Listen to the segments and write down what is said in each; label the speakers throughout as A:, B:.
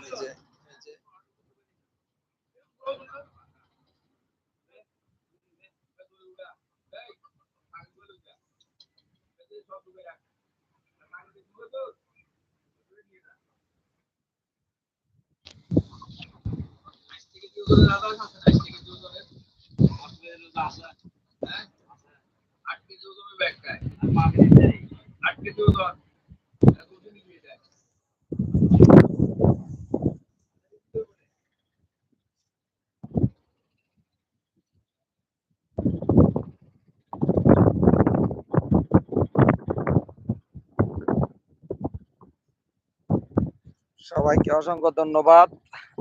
A: এই যে এই যে সবাইকে অসংখ্য ধন্যবাদ।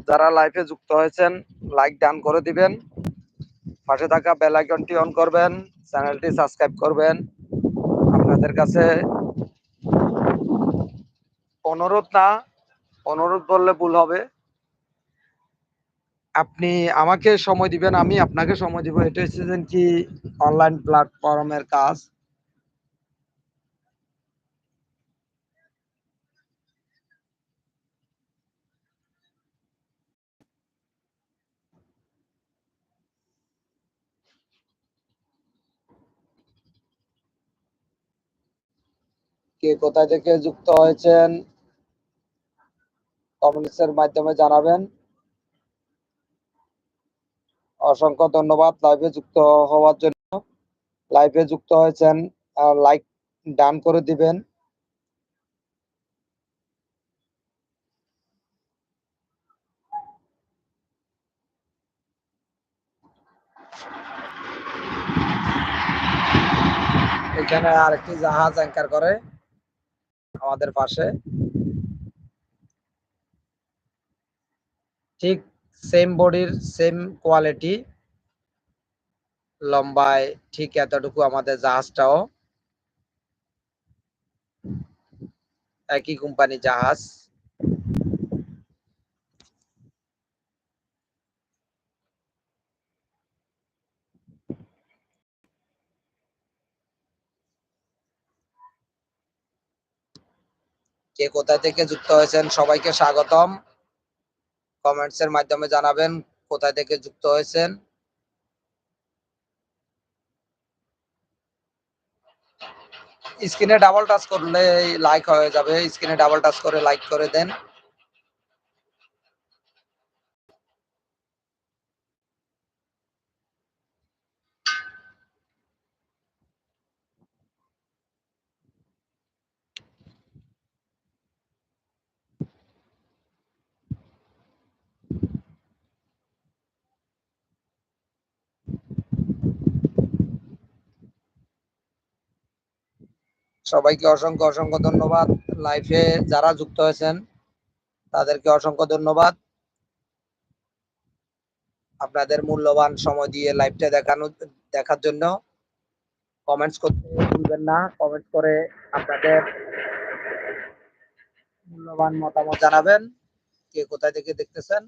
A: যারা লাইফে যুক্ত হয়েছেন লাইক ডান করে দিবেন। পাশে থাকা বেল আইকনটি অন করবেন চ্যানেলটি সাবস্ক্রাইব করবেন। আপনাদের কাছে অনুরোধ না, অনুরোধ বললে ভুল হবে। আপনি আমাকে সময় দিবেন, আমি আপনাকে সময় দিব। এটা হচ্ছে কি অনলাইন প্ল্যাটফর্মের কাজ। কে কোথায় থেকে যুক্ত হয়েছেন কমেন্টসের মাধ্যমে জানাবেন। অসংখ্য ধন্যবাদ লাইভে যুক্ত হওয়ার জন্য। লাইভে যুক্ত হয়েছেন লাইক ডান করে দিবেন। এখানে আরেকটি জাহাজ অ্যাঙ্কার করে। আমাদের পাশে। ঠিক সেম বডির সেম কোয়ালিটি লম্বায় ঠিক এতটুকু আমাদের জাহাজটাও। একই কোম্পানি জাহাজ। কে কোথা থেকে যুক্ত হয়েছেন সবাইকে স্বাগতম। কমেন্টস এর মাধ্যমে জানাবেন কোথা থেকে যুক্ত হয়েছেন। স্ক্রিনে ডাবল টাচ করলে লাইক হয়ে যাবে। স্ক্রিনে ডাবল টাচ করে লাইক করে দেন। সবাইকে অসংখ্য অসংখ্য ধন্যবাদ লাইভে যারা যুক্ত হয়েছেন, তাদেরকে অসংখ্য ধন্যবাদ। আপনাদের মূল্যবান সময় দিয়ে লাইভটা দেখানো, দেখার জন্য কমেন্টস করতে ভুলবেন না কমেন্টস করে আপনাদের মূল্যবান মতামত জানাবেন, কে কোথায় থেকে দেখতেছেন।